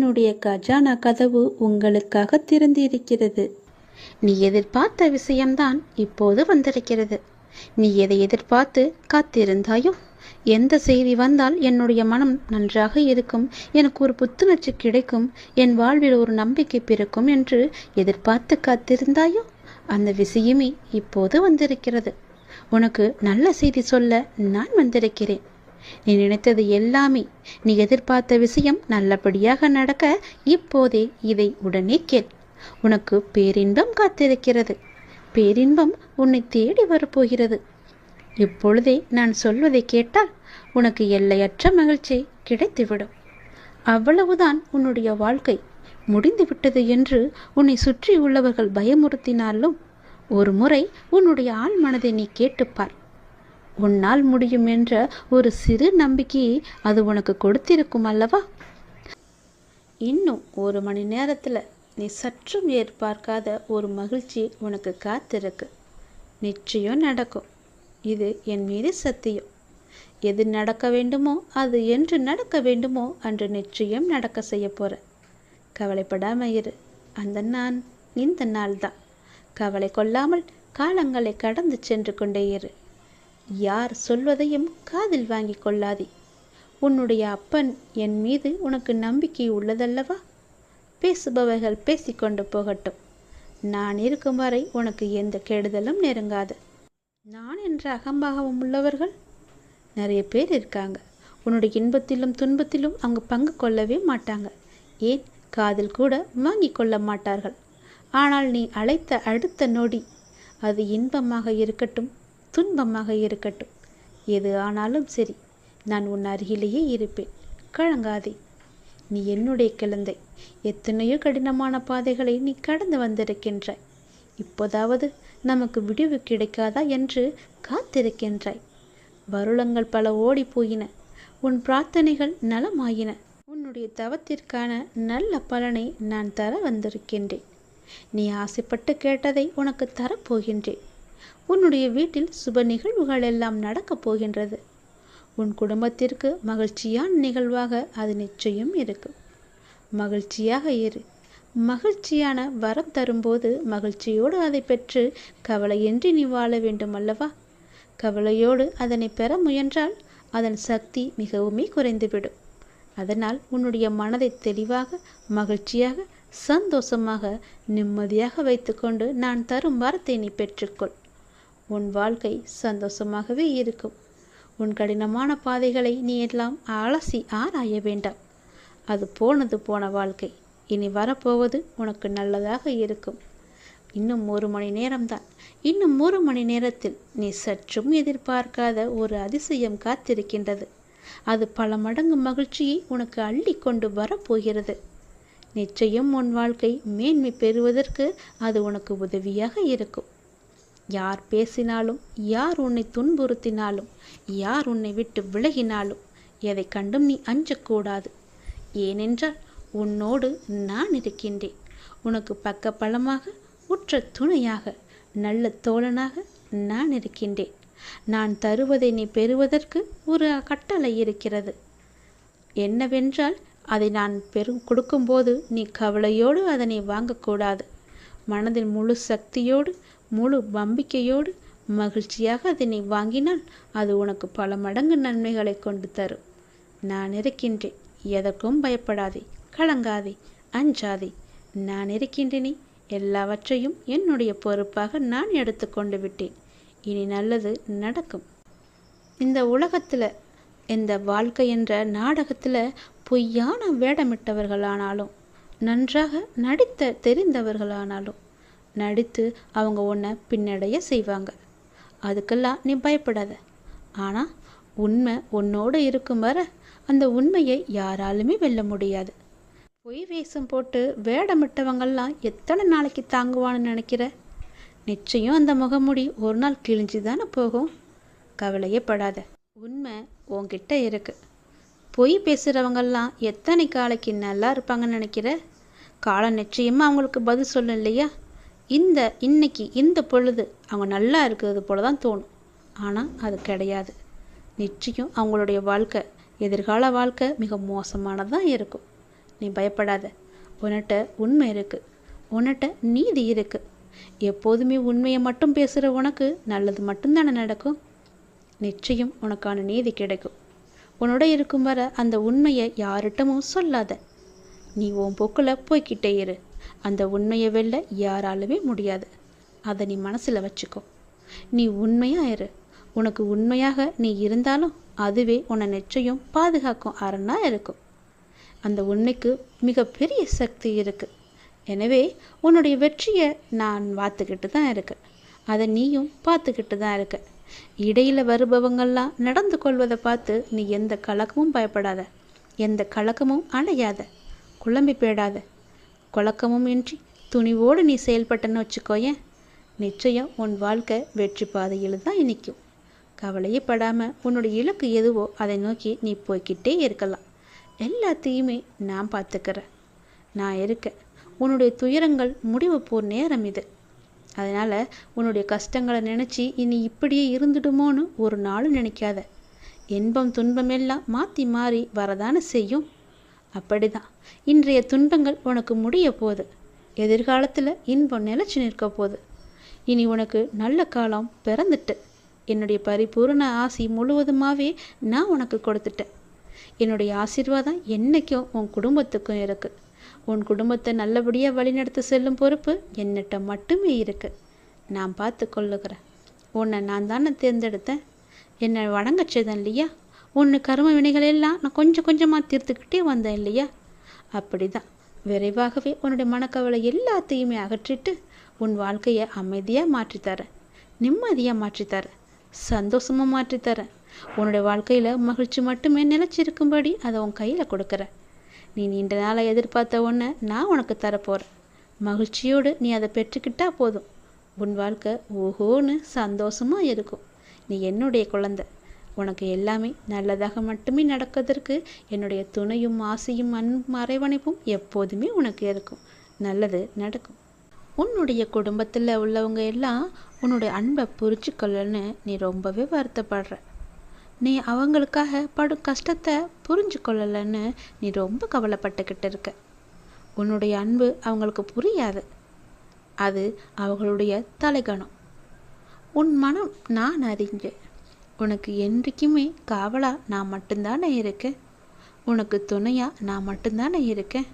என்னுடைய கஜானா கதவு உங்களுக்காக திறந்திருக்கிறது. நீ எதிர்பார்த்த விஷயம்தான் இப்போது வந்திருக்கிறது. நீ எதை எதிர்பார்த்து காத்திருந்தாயோ? எந்த செய்தி வந்தால் என்னுடைய மனம் நன்றாக இருக்கும் எனக்கு ஒரு புத்துணர்ச்சி கிடைக்கும் என் வாழ்வில் ஒரு நம்பிக்கை பிறக்கும் என்று எதிர்பார்த்து காத்திருந்தாயோ? அந்த விஷயமே இப்போது வந்திருக்கிறது. உனக்கு நல்ல செய்தி சொல்ல நான் வந்திருக்கிறேன். நீ நினைத்தது எல்லாமே. நீ எதிர்பார்த்த விஷயம் நல்லபடியாக நடக்க இப்போதே இதை உடனே கேள். உனக்கு பேரின்பம் காத்திருக்கிறது. பேரின்பம் உன்னை தேடி வரப்போகிறது. இப்பொழுதே நான் சொல்வதை கேட்டால் உனக்கு எல்லையற்ற மகிழ்ச்சி கிடைத்துவிடும். அவ்வளவுதான் உன்னுடைய வாழ்க்கை. முடிந்துவிட்டது என்று உன்னை சுற்றி உள்ளவர்கள் பயமுறுத்தினாலும் ஒரு முறை உன்னுடைய ஆள் மனதை நீ கேட்டுப்பார். உன்னால் முடியும் என்ற ஒரு சிறு நம்பிக்கையை அது உனக்கு கொடுத்திருக்கும் அல்லவா? இன்னும் ஒரு மணி நேரத்தில் நீ சற்றும் எதிர்பார்க்காத ஒரு மகிழ்ச்சி உனக்கு காத்திருக்கு. நிச்சயம் நடக்கும். இது என் மீது சத்தியம். எது நடக்க வேண்டுமோ அது என்று நடக்க வேண்டுமோ அன்று நிச்சயம் நடக்க செய்ய போற கவலைப்படாம இரு. அந்த நான் இந்த நாள் தான் கவலை கொள்ளாமல் காலங்களை கடந்து சென்று கொண்டே இரு. யார் சொல்வதையும் காதில் வாங்கி கொள்ளாதே. உன்னுடைய அப்பன் என் மீது உனக்கு நம்பிக்கை உள்ளதல்லவா? பேசுபவர்கள் பேசிக்கொண்டு போகட்டும். நான் இருக்கும் வரை உனக்கு எந்த கெடுதலும் நெருங்காது. நான் என்ற அகம்பாகவும் உள்ளவர்கள்? நிறைய பேர் இருக்காங்க. உன்னுடைய இன்பத்திலும் துன்பத்திலும் அவங்க பங்கு கொள்ளவே மாட்டாங்க. ஏன்? காதில் கூட வாங்கி கொள்ள மாட்டார்கள். ஆனால் நீ அழைத்த அடுத்த நொடி. அது இன்பமாக இருக்கட்டும். துன்பமாக இருக்கட்டும். எது ஆனாலும் சரி நான் உன் அருகிலேயே இருப்பேன். கழங்காதே நீ என்னுடைய குழந்தை. எத்தனையோ கடினமான பாதைகளை நீ கடந்து வந்திருக்கின்றாய். இப்போதாவது நமக்கு விடிவு கிடைக்காதா என்று காத்திருக்கின்றாய். வருளங்கள் பல ஓடி போயின. உன் பிரார்த்தனைகள் நலமாயின. உன்னுடைய தவத்திற்கான நல்ல பலனை நான் தர வந்திருக்கின்றேன். நீ ஆசைப்பட்டு கேட்டதை உனக்கு தரப்போகின்றேன். உன்னுடைய வீட்டில் சுப நிகழ்வுகள் எல்லாம் நடக்கப் போகின்றது. உன் குடும்பத்திற்கு மகிழ்ச்சியான நிகழ்வாக அது நிச்சயம் இருக்கும். மகிழ்ச்சியாக இரு. மகிழ்ச்சியான வரம் தரும்போது மகிழ்ச்சியோடு அதை பெற்று கவலையின்றி நீ வாழ வேண்டும் அல்லவா கவலையோடு அதனை பெற முயன்றால் அதன் சக்தி மிகவுமே குறைந்துவிடும். அதனால் உன்னுடைய மனதை தெளிவாக மகிழ்ச்சியாக சந்தோஷமாக நிம்மதியாக வைத்துக்கொண்டு நான் தரும் வரத்தை நீ பெற்றுக்கொள். உன் வாழ்க்கை சந்தோஷமாகவே இருக்கும். உன் கடினமான பாதைகளை நீ எல்லாம் அலசி ஆராய வேண்டாம். அது போனது போன வாழ்க்கை. இனி வரப்போவது உனக்கு நல்லதாக இருக்கும். இன்னும் ஒரு மணி நேரம்தான். இன்னும் ஒரு மணி நேரத்தில் நீ சற்றும் எதிர்பார்க்காத ஒரு அதிசயம் காத்திருக்கின்றது. அது பல மடங்கு மகிழ்ச்சியை உனக்கு அள்ளி கொண்டு வரப்போகிறது. நிச்சயம் உன் வாழ்க்கை மேன்மை பெறுவதற்கு அது உனக்கு உதவியாக இருக்கும். யார் பேசினாலும் யார் உன்னை துன்புறுத்தினாலும் யார் உன்னை விட்டு விலகினாலும் எதை கண்டும் நீ அஞ்சக்கூடாது. ஏனென்றால் உன்னோடு நான் இருக்கின்றேன். உனக்கு பக்க பலமாக உற்ற துணையாக நல்ல தோழனாக நான் இருக்கின்றேன். நான் தருவதை நீ பெறுவதற்கு ஒரு கட்டளை இருக்கிறது. என்னவென்றால் அதை நான் பெரு கொடுக்கும்போது நீ கவலையோடு அதனை வாங்கக்கூடாது. மனதின் முழு சக்தியோடு முழு நம்பிக்கையோடு மகிழ்ச்சியாக அதனை வாங்கினால் அது உனக்கு பல மடங்கு நன்மைகளை கொண்டு தரும். நான் இருக்கின்றேன் எதற்கும் பயப்படாதே கலங்காதே அஞ்சாதே. நான் இருக்கின்றேனே எல்லாவற்றையும் என்னுடைய பொறுப்பாக நான் எடுத்துக்கொண்டு விட்டேன். இனி நல்லது நடக்கும். இந்த உலகத்தில் இந்த வாழ்க்கை என்ற நாடகத்தில் பொய்யான வேடமிட்டவர்களானாலும் நன்றாக நடித்த தெரிந்தவர்களானாலும் நடித்து அவங்க உன்னை பின்னடைய செய்வாங்க. அதுக்கெல்லாம் நீ பயப்படாத. ஆனால் உண்மை உன்னோடு இருக்கும் வர அந்த உண்மையை யாராலுமே வெல்ல முடியாது. பொய் வேஷம் போட்டு வேடமிட்டவங்கெல்லாம் எத்தனை நாளைக்கு தாங்குவான்னு நினைக்கிற? நிச்சயம் அந்த முகமுடி ஒரு நாள் கிழிஞ்சு தானே போகும். கவலையே படாத உண்மை உன்கிட்ட இருக்கு. பொய் பேசுகிறவங்கெல்லாம் எத்தனை காலைக்கு நல்லா இருப்பாங்கன்னு நினைக்கிற? காலம் நிச்சயமாக அவங்களுக்கு பதில் சொல்லும் இல்லையா இந்த இன்னைக்கு இந்த பொழுது அவங்க நல்லா இருக்கிறது போல தான் தோணும். ஆனால் அது கிடையாது. நிச்சயம் அவங்களுடைய வாழ்க்கை எதிர்கால வாழ்க்கை மிக மோசமானதாக இருக்கும். நீ பயப்படாத. உன்கிட்ட உண்மை இருக்குது உன்கிட்ட நீதி இருக்குது எப்போதுமே உண்மையை மட்டும் பேசுகிற உனக்கு நல்லது மட்டும்தானே நடக்கும்? நிச்சயம் உனக்கான நீதி கிடைக்கும். உன்னோட இருக்கும் வர அந்த உண்மையை யார்கிட்டமும் சொல்லாத. நீ உன் போக்கில் போய்க்கிட்டே இரு. அந்த உண்மையை வெல்ல யாராலுமே முடியாது. அதை நீ மனசில் வச்சுக்கோ. நீ உண்மையாக இரு. உனக்கு உண்மையாக நீ இருந்தாலும் அதுவே உன்னை நிச்சயம் பாதுகாக்கும் அரணாக இருக்கும். அந்த உண்மைக்கு மிகப்பெரிய சக்தி இருக்குது எனவே உன்னுடைய வெற்றியை நான் பார்த்துக்கிட்டு தான் இருக்கேன் அதை நீயும் பார்த்துக்கிட்டு தான் இருக்க. இடையில் வருபவங்கள்லாம் நடந்து கொள்வதை பார்த்து நீ எந்த கலக்கமும் பயப்படாத. எந்த கலக்கமும் அடையாத குழம்பி போயிடாத குழக்கமும் இன்றி துணிவோடு நீ செயல்பட்டன்னு வச்சுக்கோயேன். நிச்சயம் உன் வாழ்க்கை வெற்றி பாதையில் தான் இனிக்கும். கவலையே படாமல் உன்னுடைய இலக்கு எதுவோ அதை நோக்கி நீ போய்கிட்டே இருக்கலாம். எல்லாத்தையுமே நான் பார்த்துக்கிறேன். நான் இருக்கேன் உன்னுடைய துயரங்கள் முடிவு போர் நேரம் இது. அதனால் உன்னுடைய கஷ்டங்களை நினச்சி இனி இப்படியே இருந்துடுமோன்னு ஒரு நாளும் நினைக்காத. இன்பம் துன்பம் எல்லாம் மாற்றி மாறி வரதானே செய்யும். அப்படிதான். இன்றைய துன்பங்கள் உனக்கு முடிய போகுது. எதிர்காலத்தில் இன்பம் நிலச்சி நிற்க போகுது. இனி உனக்கு நல்ல காலம் பிறந்துட்டு என்னுடைய பரிபூரண ஆசி முழுவதுமாகவே நான் உனக்கு கொடுத்துட்டேன். என்னுடைய ஆசீர்வாதம் என்றைக்கும் உன் குடும்பத்துக்கும் இருக்குது உன் குடும்பத்தை நல்லபடியாக வழிநடத்த செல்லும் பொறுப்பு என்னிட்ட மட்டுமே இருக்குது நான் பார்த்து கொள்ளுகிறேன். உன்னை நான் தானே தேர்ந்தெடுத்தேன். என்னை வணங்கச் செய்தேன் இல்லையா? உன்னு கரும வினைகள் எல்லாம் நான் கொஞ்சம் கொஞ்சமாக தீர்த்துக்கிட்டே வந்தேன் இல்லையா? அப்படி தான் விரைவாகவே உன்னுடைய மனக்கவலை எல்லாத்தையுமே அகற்றிட்டு உன் வாழ்க்கையை அமைதியாக மாற்றித்தரேன் நிம்மதியாக மாற்றித்தரேன் சந்தோஷமாக மாற்றித்தரேன் உன்னுடைய வாழ்க்கையில் மகிழ்ச்சி மட்டுமே நிலச்சிருக்கும்படி அதை உன் கையில் கொடுக்குறேன் நீ நீண்ட நாளை எதிர்பார்த்த ஒன்றை நான் உனக்கு தரப்போகிறேன் மகிழ்ச்சியோடு நீ அதை பெற்றுக்கிட்டா போதும். உன் வாழ்க்கை ஓஹோன்னு சந்தோஷமாக இருக்கும். நீ என்னுடைய குழந்தை. உனக்கு எல்லாமே நல்லதாக மட்டுமே நடக்கிறதற்கு என்னுடைய துணையும் ஆசையும் அன்பும் அரவணைப்பும் எப்போதுமே உனக்கு இருக்கும். நல்லது நடக்கும். உன்னுடைய குடும்பத்தில் உள்ளவங்க எல்லாம் உன்னுடைய அன்பை புரிச்சுக்கொள்ளன்னு நீ ரொம்பவே வருத்தப்படுற. நீ அவங்களுக்காக படும் கஷ்டத்தை புரிஞ்சு கொள்ளலைன்னு நீ ரொம்ப கவலைப்பட்டுக்கிட்டு இருக்க. உன்னுடைய அன்பு அவங்களுக்கு புரியாது. அது அவர்களுடைய தலைகணம் உன் மனம் நான் அறிஞ்சேன். உனக்கு என்றைக்குமே காவலா நான் மட்டும்தானே இருக்கேன்? உனக்கு துணையா நான் மட்டும்தானே இருக்கேன்?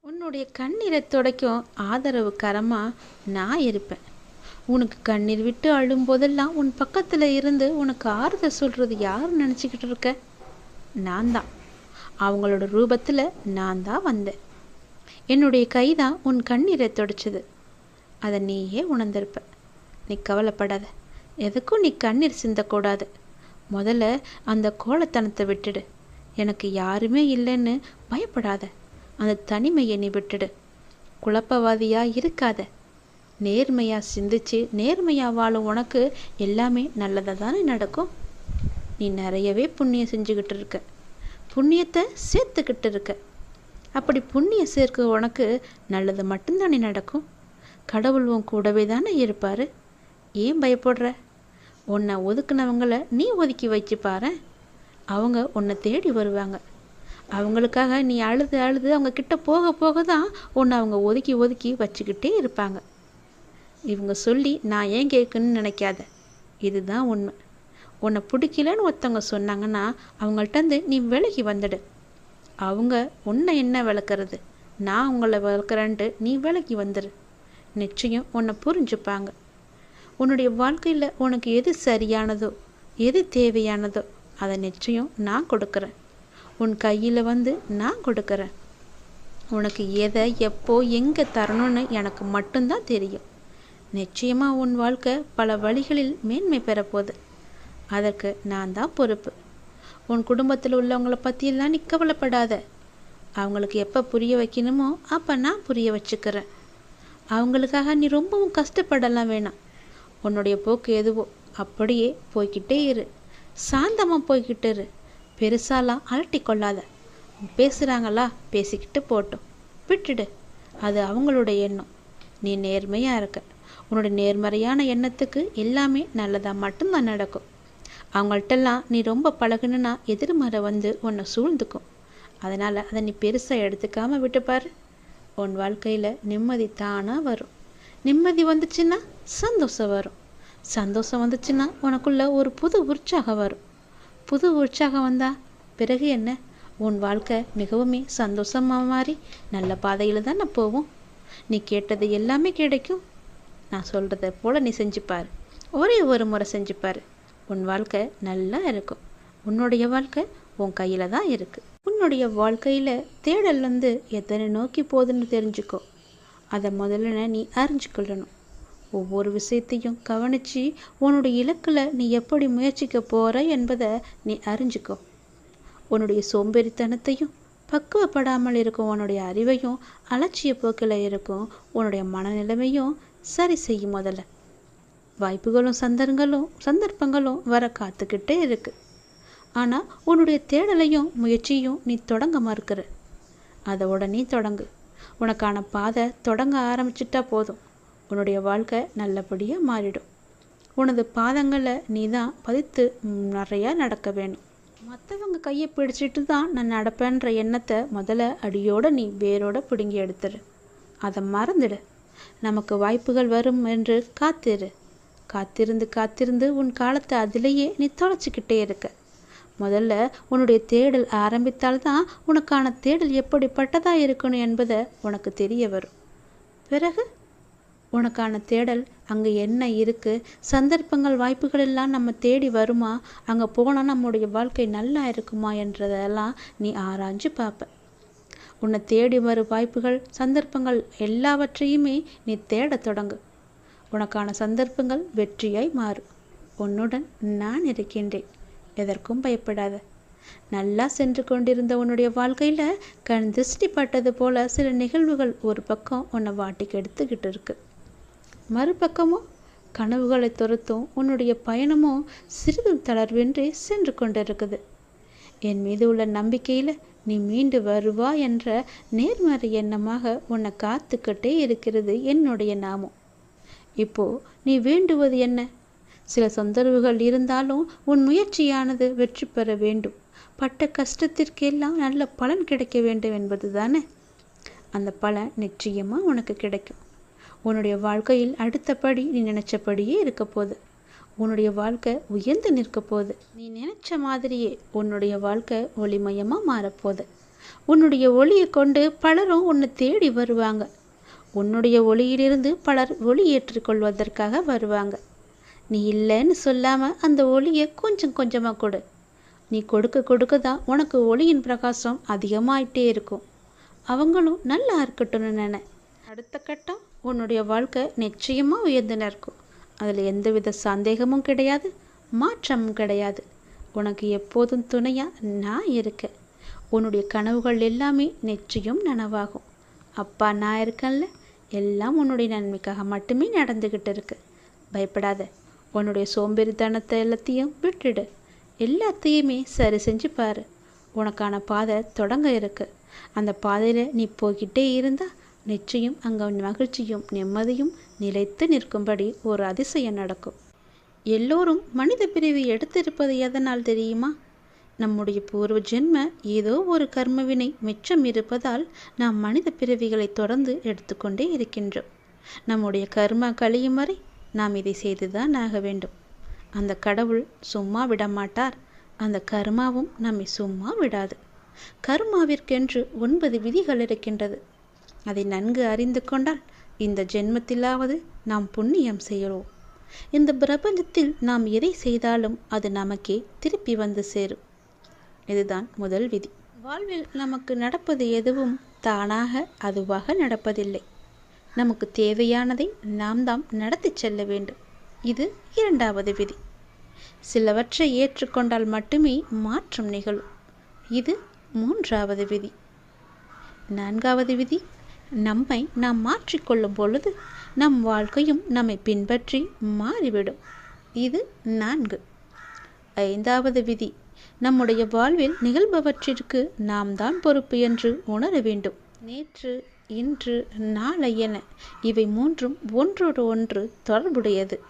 உன்னுடைய கண்ணீரை துடைக்கும் ஆதரவு கரமாக நான் இருப்பேன். உனக்கு கண்ணீர் விட்டு அழும் போதெல்லாம் உன் பக்கத்தில் இருந்து உனக்கு ஆறுதல் சொல்கிறது யார் நினச்சிக்கிட்டு இருக்க? நான் தான். அவங்களோட ரூபத்தில் நான் தான் வந்தேன். என்னுடைய கை தான் உன் கண்ணீரை துடைச்சது. அதை நீயே உணர்ந்திருப்ப. நீ கவலைப்படாத. எதுக்கும் நீ கண்ணீர் சிந்தக்கூடாது. முதல்ல அந்த கோலத்தனத்தை விட்டுடு. எனக்கு யாருமே இல்லைன்னு பயப்படாத. அந்த தனிமையை நீ விட்டுடு. குழப்பவாதியாக இருக்காத. நேர்மையாக சிந்திச்சு நேர்மையாக வாழும் உனக்கு எல்லாமே நல்லதாக தானே நடக்கும். நீ நிறையவே புண்ணியம் செஞ்சுக்கிட்டு இருக்க. புண்ணியத்தை சேர்த்துக்கிட்டு இருக்க. அப்படி புண்ணியம் சேர்க்க உனக்கு நல்லது மட்டும்தானே நடக்கும். கடவுள் உன் கூடவே தானே இருப்பார். ஏன் பயப்படுற? உன்னை ஒதுக்குனவங்கள நீ ஒதுக்கி வச்சு பாரு. அவங்க உன்னை தேடி வருவாங்க. அவங்களுக்காக நீ அழுது அழுது அவங்க கிட்ட போக போக தான் உன்னை அவங்க ஒதுக்கி ஒதுக்கி வச்சுக்கிட்டே இருப்பாங்க. இவங்க சொல்லி நான் ஏன் கேட்கணும்னு நினைக்காத. இதுதான் உண்மை. உன்னை பிடிக்கலன்னு ஒருத்தவங்க சொன்னாங்கன்னா அவங்கள்ட்டேருந்து நீ விலகி வந்துடு. அவங்க உன்னை என்ன விளக்குறது? நான் உங்களை வளர்க்குறேன்ட்டு நீ விலகி வந்துடு நிச்சயம் உன்னை புரிஞ்சுப்பாங்க. உன்னுடைய வாழ்க்கையில் உனக்கு எது சரியானதோ எது தேவையானதோ அதை நிச்சயம் நான் கொடுக்குறேன். உன் கையில் வந்து நான் கொடுக்குறேன். உனக்கு எதை எப்போ எங்கே தரணும்னு எனக்கு மட்டும்தான் தெரியும். நிச்சயமாக உன் வாழ்க்கை பல வழிகளில் மேன்மை பெறப்போகுது. அதற்கு நான் தான் பொறுப்பு. உன் குடும்பத்தில் உள்ளவங்கள பற்றியெல்லாம் நீ கவலைப்படாத. அவங்களுக்கு எப்போ புரிய வைக்கணுமோ அப்போ நான் புரிய வச்சுக்கிறேன். அவங்களுக்காக நீ ரொம்பவும் கஷ்டப்படலாம் வேணாம். உன்னுடைய போக்கு எதுவோ அப்படியே போய்கிட்டே இரு. சாந்தமாக போய்கிட்டு இரு. பெருசாலாம் அலட்டி கொள்ளாத. பேசுகிறாங்களா பேசிக்கிட்டு போட்டோம். விட்டுடு. அது அவங்களோட எண்ணம். நீ நேர்மையாக இருக்க. உன்னோட நேர்மறையான எண்ணத்துக்கு எல்லாமே நல்லதாக மட்டும்தான் நடக்கும். அவங்கள்ட்டெல்லாம் நீ ரொம்ப பழகுனா எதிர்மறை வந்து உன்னை சூழ்ந்துக்கும். அதனால் அதை நீ பெருசாக எடுத்துக்காமல் விட்டுப்பாரு. உன் வாழ்க்கையில் நிம்மதி தானாக வரும். நிம்மதி வந்துச்சுன்னா சந்தோஷம் வரும். சந்தோஷம் வந்துச்சுன்னா உனக்குள்ள ஒரு புது உற்சாகம் வரும். புது உற்சாகம் வந்தா பிறகு என்ன? உன் வாழ்க்கை மிகவுமே சந்தோஷமாக மாறி நல்ல பாதையில் தானே போவோம் நீ கேட்டது எல்லாமே கிடைக்கும். நான் சொல்கிறத போல் நீ செஞ்சுப்பார். ஒரே ஒரு முறை செஞ்சுப்பார். உன் வாழ்க்கை நல்லா இருக்கும். உன்னுடைய வாழ்க்கை உன் கையில் தான் இருக்குது உன்னுடைய வாழ்க்கையில் தேடல் வந்து எத்தனை நோக்கி போகுதுன்னு தெரிஞ்சுக்கோ. அதை முதல்ல நீ அறிஞ்சுக்கொள்ளணும். ஒவ்வொரு விஷயத்தையும் கவனித்து உன்னுடைய இலக்கில் நீ எப்படி முயற்சிக்க போகிற என்பதை நீ அறிஞ்சுக்கோ. உன்னுடைய சோம்பேறித்தனத்தையும் பக்குவப்படாமல் இருக்கும் உன்னுடைய அறிவையும் அலட்சிய போக்கில் இருக்கும் உன்னுடைய மனநிலைமையும் சரி செய்யும் முதல்ல. வாய்ப்புகளும் சந்தர்ங்களும் சந்தர்ப்பங்களும் வர காத்துக்கிட்டே இருக்கு. ஆனால் உன்னுடைய தேடலையும் முயற்சியும் நீ தொடங்க மறுக்கிற அதை உடனே தொடங்கு. உனக்கான பாதை தொடங்க ஆரம்பிச்சிட்டா போதும். உன்னுடைய வாழ்க்கை நல்லபடியாக மாறிடும். உனது பாதங்களை நீ தான் பதித்து நிறையா நடக்க வேணும் மற்றவங்க கையை பிடிச்சிட்டு தான் நான் நடப்பேன்ற எண்ணத்தை முதல்ல அடியோட நீ வேரோட பிடுங்கி எடுத்துரு. அதை மறந்துடு. நமக்கு வாய்ப்புகள் வரும் என்று காத்திரு. காத்திருந்து காத்திருந்து உன் காலத்தை அதிலேயே நீ தொலைச்சிக்கிட்டே இருக்க. முதல்ல உன்னுடைய தேடல் ஆரம்பித்தால்தான் உனக்கான தேடல் எப்படிப்பட்டதாக இருக்கணும் என்பதை உனக்கு தெரிய வரும். பிறகு உனக்கான தேடல் அங்கே என்ன இருக்குது சந்தர்ப்பங்கள் வாய்ப்புகள் எல்லாம் நம்ம தேடி வருமா அங்கே போனால் நம்முடைய வாழ்க்கை நல்லா இருக்குமா என்றதெல்லாம் நீ ஆராய்ஞ்சு பார்ப்ப. உன்னை தேடி வரும் வாய்ப்புகள் சந்தர்ப்பங்கள் எல்லாவற்றையுமே நீ தேடத் தொடங்கு. உனக்கான சந்தர்ப்பங்கள் வெற்றியாய் மாறும் உன்னுடன் நான் இருக்கின்றேன். எதற்கும் பயப்படாத. நல்லா சென்று கொண்டிருந்த உன்னுடைய வாழ்க்கையில் கண் திருஷ்டி பட்டது போல சில நிகழ்வுகள் ஒரு பக்கம் உன்னை வாட்டிக்கு எடுத்துக்கிட்டு இருக்கு. மறுபக்கமும் கனவுகளை துரத்தும் உன்னுடைய பயணமும் சிறிதும் தளர்வின்றி சென்று கொண்டிருக்குது. என் மீது உள்ள நம்பிக்கையில் நீ மீண்டு வருவா என்ற நேர்மறை எண்ணமாக உன்னை காத்துக்கிட்டே இருக்கிறது என்னுடைய நாமம். இப்போ நீ வேண்டுவது என்ன? சில சந்தர்வுகள் இருந்தாலும் உன் முயற்சியானது வெற்றி பெற வேண்டும். பட்ட கஷ்டத்திற்கெல்லாம் நல்ல பலன் கிடைக்க வேண்டும் என்பது தானே அந்த பலன் நிச்சயமாக உனக்கு கிடைக்கும். உன்னுடைய வாழ்க்கையில் அடுத்தபடி நீ நினைச்சபடியே இருக்க போகுது. உன்னுடைய வாழ்க்கை உயர்ந்து நிற்க போகுது. நீ நினைச்ச மாதிரியே உன்னுடைய வாழ்க்கை ஒளிமயமாக மாறப்போகுது உன்னுடைய ஒளியை கொண்டு பலரும் உன்னை தேடி வருவாங்க. உன்னுடைய ஒளியிலிருந்து பலர் ஒளி ஏற்றுக்கொள்வதற்காக வருவாங்க. நீ இல்லைன்னு சொல்லாமல் அந்த ஒளியை கொஞ்சம் கொஞ்சமாக கொடு. நீ கொடுக்க கொடுக்க தான் உனக்கு ஒளியின் பிரகாசம் அதிகமாயிட்டே இருக்கும். அவங்களும் நல்லா இருக்கட்டும்னு நினை. அடுத்த கட்டம் உன்னுடைய வாழ்க்கை நிச்சயமாக உயர்ந்து நிற்கும். அதில் எந்தவித சந்தேகமும் கிடையாது மாற்றமும் கிடையாது. உனக்கு எப்போதும் துணையாக நான் இருக்கேன். உன்னுடைய கனவுகள் எல்லாமே நிச்சயம் நனவாகும். அப்பா நான் இருக்கேன்ல. எல்லாம் உன்னுடைய நன்மைக்காக மட்டுமே நடந்துக்கிட்டு இருக்கு. பயப்படாத. உன்னுடைய சோம்பேறித்தனத்தை எல்லாத்தையும் விட்டுடு. எல்லாத்தையுமே சரி செஞ்சு பாரு. உனக்கான பாதை தொடங்க இருக்கு. அந்த பாதையில் நீ போய்கிட்டே இருந்தா நிச்சயம் அங்கே மகிழ்ச்சியும் நிம்மதியும் நிலைத்து நிற்கும்படி ஒரு அதிசயம் நடக்கும். எல்லோரும் மனித பிரிவு எடுத்திருப்பது எதனால் தெரியுமா? நம்முடைய பூர்வ ஜென்ம ஏதோ ஒரு கர்மவினை மிச்சம் இருப்பதால் நாம் மனித பிறவிகளை தொடர்ந்து எடுத்துக்கொண்டே இருக்கின்றோம். நம்முடைய கர்மா கழியும் வரை நாம் இதை செய்துதான் ஆக வேண்டும். அந்த கடவுள் சும்மா விடமாட்டார். அந்த கர்மாவும் நம்மை சும்மா விடாது. கர்மாவிற்கென்று ஒன்பது விதிகள் இருக்கின்றது. அதை நன்கு அறிந்து கொண்டால் இந்த ஜென்மத்திலாவது நாம் புண்ணியம் செய்கிறோம். இந்த பிரபஞ்சத்தில் நாம் எதை செய்தாலும் அது நமக்கே திருப்பி வந்து சேரும். இதுதான் முதல் விதி. வாழ்வில் நமக்கு நடப்பது எதுவும் தானாக அதுவாக நடப்பதில்லை. நமக்கு தேவையானதை நாம் தாம் நடத்தி செல்ல வேண்டும். இது இரண்டாவது விதி. சிலவற்றை ஏற்றுக்கொண்டால் மட்டுமே மாற்றம் நிகழும். இது மூன்றாவது விதி. நான்காவது விதி. நம்மை நாம் மாற்றிக்கொள்ளும் பொழுது நம் வாழ்க்கையும் நம்மை பின்பற்றி மாறிவிடும். இது நான்கு. ஐந்தாவது விதி. நம்முடைய வாழ்வில் நிகழ்பவற்றிற்கு நாம் தான் பொறுப்பு என்று உணர வேண்டும். நேற்று இன்று நாளை என இவை மூன்றும் ஒன்றோடு ஒன்று தொடர்புடையது.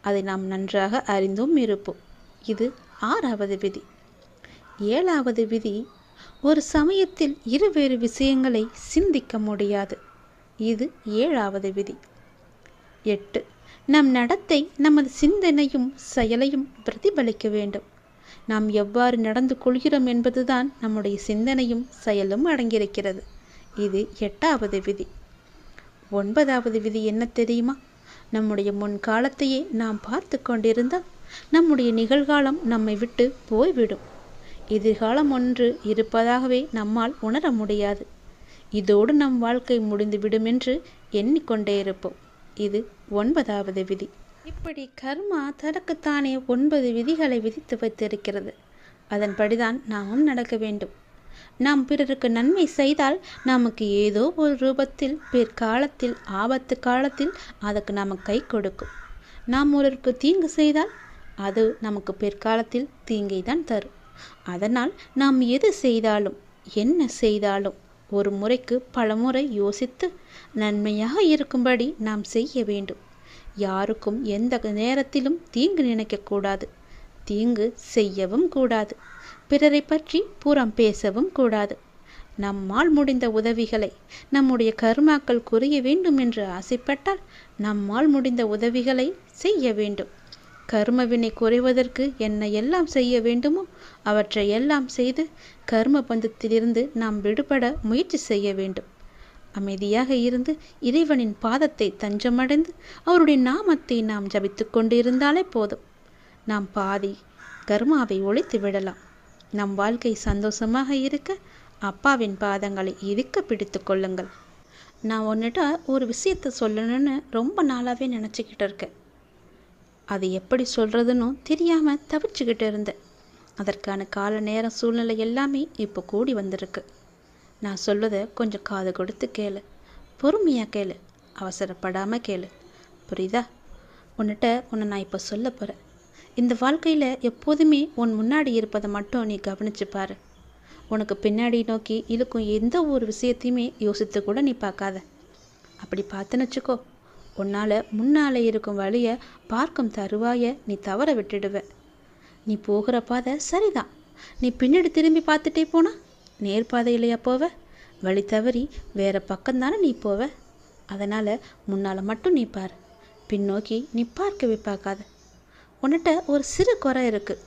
அதை நாம் நன்றாக அறிந்தும் இருப்போம். இது ஆறாவது விதி. ஏழாவது விதி ஒரு சமயத்தில் இருவேறு விஷயங்களை சிந்திக்க முடியாது. இது ஏழாவது விதி. எட்டு. நம் நடத்தை நமது சிந்தனையும் செயலையும் பிரதிபலிக்க வேண்டும். நாம் எவ்வாறு நடந்து கொள்கிறோம் என்பதுதான் நம்முடைய சிந்தனையும் செயலும் அடங்கியிருக்கிறது. இது எட்டாவது விதி. ஒன்பதாவது விதி என்ன தெரியுமா? நம்முடைய முன்காலத்தையே நாம் பார்த்து கொண்டிருந்தால் நம்முடைய நிகழ்காலம் நம்மை விட்டு போய்விடும். எதிர்காலம் ஒன்று இருப்பதாகவே நம்மால் உணர முடியாது. இதோடு நம் வாழ்க்கை முடிந்துவிடும் என்று எண்ணிக்கொண்டே இருப்போம். இது ஒன்பதாவது விதி. இப்படி கர்மா தனக்குத்தானே ஒன்பது விதிகளை விதித்து வைத்திருக்கிறது. அதன்படிதான் நாமும் நடக்க வேண்டும். நாம் பிறருக்கு நன்மை செய்தால் நமக்கு ஏதோ ஒரு ரூபத்தில் பிற்காலத்தில் ஆபத்து காலத்தில் அதுக்கு நமக்கு கை கொடுக்கும். நாம் ஒருவருக்கு தீங்கு செய்தால் அது நமக்கு பிற்காலத்தில் தீங்கை தான் தரும். அதனால் நாம் எது செய்தாலும் என்ன செய்தாலும் ஒரு முறைக்கு பலமுறை யோசித்து நன்மையாக இருக்கும்படி நாம் செய்ய வேண்டும். யாருக்கும் எந்த நேரத்திலும் தீங்கு நினைக்கக்கூடாது. தீங்கு செய்யவும் கூடாது. பிறரை பற்றி புறம் பேசவும் கூடாது. நம்மால் முடிந்த உதவிகளை நம்முடைய கருமாக்கள் குறைய வேண்டும் என்று ஆசைப்பட்டால் நம்மால் முடிந்த உதவிகளை செய்ய வேண்டும். கர்மவினை குறைவதற்கு என்ன எல்லாம் செய்ய வேண்டுமோ அவற்றை எல்லாம் செய்து கர்ம பந்தத்திலிருந்து நாம் விடுபட முயற்சி செய்ய வேண்டும். அமைதியாக இருந்து இறைவனின் பாதத்தை தஞ்சமடைந்து அவருடைய நாமத்தை நாம் ஜபித்து கொண்டிருந்தாலே போதும். நாம் பாதி கர்மாவை ஒழித்து விடலாம். நம் வாழ்க்கை சந்தோஷமாக இருக்க அப்பாவின் பாதங்களை இருக்க பிடித்து கொள்ளுங்கள். நான் ஒன்றுட்ட ஒரு விஷயத்த சொல்லணும்னு ரொம்ப நாளாகவே நினச்சிக்கிட்டு இருக்கேன். அது எப்படி சொல்கிறதுன்னு தெரியாமல் தவிச்சுக்கிட்டு இருந்தேன். அதற்கான கால நேர சூழ்நிலை எல்லாமே இப்போ கூடி வந்திருக்கு. நான் சொல்வதை கொஞ்சம் காது கொடுத்து கேளு. பொறுமையாக கேளு. அவசரப்படாமல் கேளு. புரியுதா? உன்னிட்ட உன்னை நான் இப்போ சொல்ல போகிறேன் இந்த வாழ்க்கையில் எப்போதுமே உன் முன்னாடி இருப்பதை மட்டும் நீ கவனிச்சு உனக்கு பின்னாடி நோக்கி இழுக்கும் எந்த ஒரு விஷயத்தையுமே யோசித்து கூட நீ பார்க்காத. அப்படி பார்த்துன்னு வச்சுக்கோ உன்னால் முன்னால் இருக்கும் வழியை பார்க்கும் தருவாய நீ தவற விட்டுடுவ. நீ போகிற பாதை சரிதான். நீ பின்னாடி திரும்பி பார்த்துட்டே போனா நேர்பாதையிலையா போவ? வழி தவறி வேற பக்கம்தானே நீ போவ? அதனால் முன்னால் மட்டும் நீ பார். பின்னோக்கி நீ பார்க்கவே பார்க்காத. உன்கிட்ட ஒரு சிறு குறை இருக்குது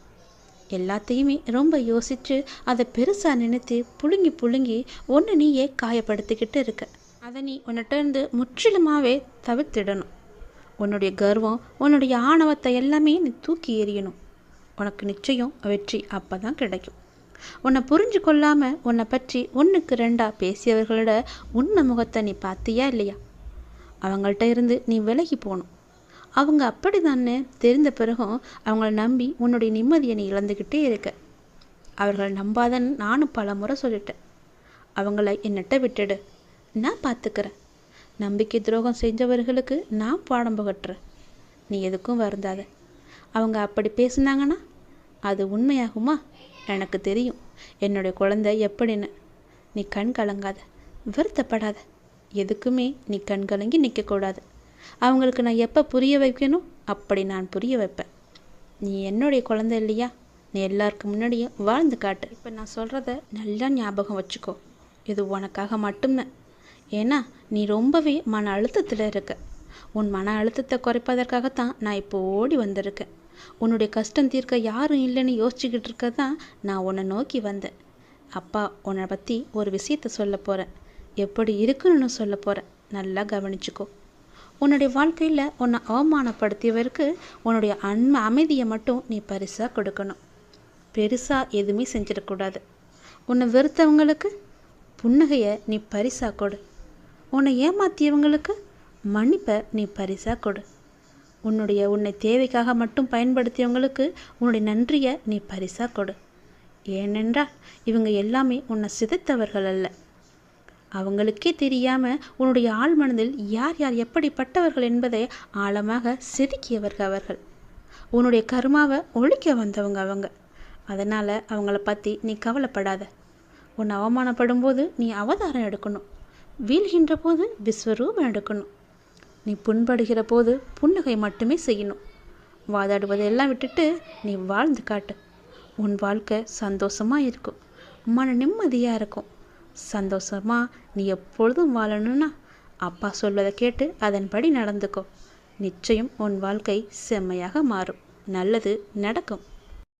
எல்லாத்தையுமே ரொம்ப யோசித்து அதை பெருசாக நினைத்து புழுங்கி புழுங்கி ஒன்று நீயே காயப்படுத்திக்கிட்டு இருக்க. அதை நீ உன்னிட்ட இருந்து தவிர்த்திடணும். உன்னுடைய கர்வம் உன்னுடைய ஆணவத்தை எல்லாமே நீ தூக்கி எறியணும். உனக்கு நிச்சயம் வெற்றி அப்போ தான் கிடைக்கும். உன்னை புரிஞ்சு கொள்ளாமல் உன்னை பற்றி ஒன்றுக்கு ரெண்டாக பேசியவர்களோட உன்ன முகத்தை நீ பார்த்தியா இல்லையா? அவங்கள்ட்ட இருந்து நீ விலகி போகணும். அவங்க அப்படி தானே தெரிந்த பிறகும் அவங்கள நம்பி உன்னுடைய நிம்மதியை நீ இழந்துக்கிட்டே இருக்க. அவர்களை நம்பாதன்னு நானும் பல முறை சொல்லிட்டேன். அவங்கள என்னட்ட விட்டுடு. நான் பார்த்துக்கிறேன் நம்பிக்கை துரோகம் செஞ்சவர்களுக்கு நான் பாடம் புகட்டுறேன். நீ எதுக்கும் வருந்தாத. அவங்க அப்படி பேசுனாங்கன்னா அது உண்மையாகுமா? எனக்கு தெரியும். என்னுடைய குழந்தை எப்படின்னு. நீ கண் கலங்காத. வருத்தப்படாத. எதுக்குமே நீ கண் கலங்கி நிற்கக்கூடாது அவங்களுக்கு நான் எப்போ புரிய வைக்கணும் அப்படி நான் புரிய வைப்பேன். நீ என்னுடைய குழந்தை இல்லையா? நீ எல்லாருக்கு முன்னாடியும் வாழ்ந்து காட்டு. இப்போ நான் சொல்கிறத நல்லா ஞாபகம் வச்சுக்கோ. இது உனக்காக மட்டும்தான் ஏன்னா நீ ரொம்பவே மன அழுத்தத்தில் இருக்க. உன் மன அழுத்தத்தை குறைப்பதற்காகத்தான் நான் இப்போ ஓடி வந்திருக்கேன். உன்னுடைய கஷ்டம் தீர்க்க யாரும் இல்லைன்னு யோசிச்சுக்கிட்டு இருக்க தான் நான் உன்னை நோக்கி வந்தேன். அப்பா உன்னை பற்றி ஒரு விஷயத்த சொல்ல போகிறேன் எப்படி இருக்குன்னு சொல்ல போகிறேன் நல்லா கவனிச்சுக்கோ. உன்னுடைய வாழ்க்கையில் உன்னை அவமானப்படுத்தியவருக்கு உன்னுடைய அன்மை அமைதியை மட்டும் நீ பரிசாக கொடுக்கணும். பெருசாக எதுவுமே செஞ்சிடக்கூடாது உன்னை வெறுத்தவங்களுக்கு புன்னகையை நீ பரிசாக கொடு. உன்னை ஏமாத்தியவங்களுக்கு மன்னிப்பை நீ பரிசாக கொடு. உன்னுடைய உன்னை தேவைக்காக மட்டும் பயன்படுத்தியவங்களுக்கு உன்னுடைய நன்றியை நீ பரிசாக கொடு. ஏனென்றால் இவங்க எல்லாமே உன்னை சிதைத்தவர்கள் அல்ல. அவங்களுக்கே தெரியாமல் உன்னுடைய ஆள் மனதில் யார் யார் எப்படிப்பட்டவர்கள் என்பதை ஆழமாக செதுக்கியவர்கள் அவர்கள். உன்னுடைய கருமாவை ஒழிக்க வந்தவங்க அவங்க. அதனால் அவங்கள பற்றி நீ கவலைப்படாத. உன்னை அவமானப்படும் போது நீ அவதாரம் எடுக்கணும். வீழ்கின்ற போது விஸ்வரூபம் எடுக்கணும். நீ புண்படுகிற போது புன்னகை மட்டுமே செய்யணும். வாதாடுவதெல்லாம் விட்டுட்டு நீ வாழ்ந்து காட்டு. உன் வாழ்க்கை சந்தோஷமாக இருக்கும். மன நிம்மதியாக இருக்கும். சந்தோஷமாக நீ எப்பொழுதும் வாழணும்னா அப்பா சொல்வதை கேட்டு அதன்படி நடந்துக்கோ. நிச்சயம் உன் வாழ்க்கை செம்மையாக மாறும். நல்லது நடக்கும்.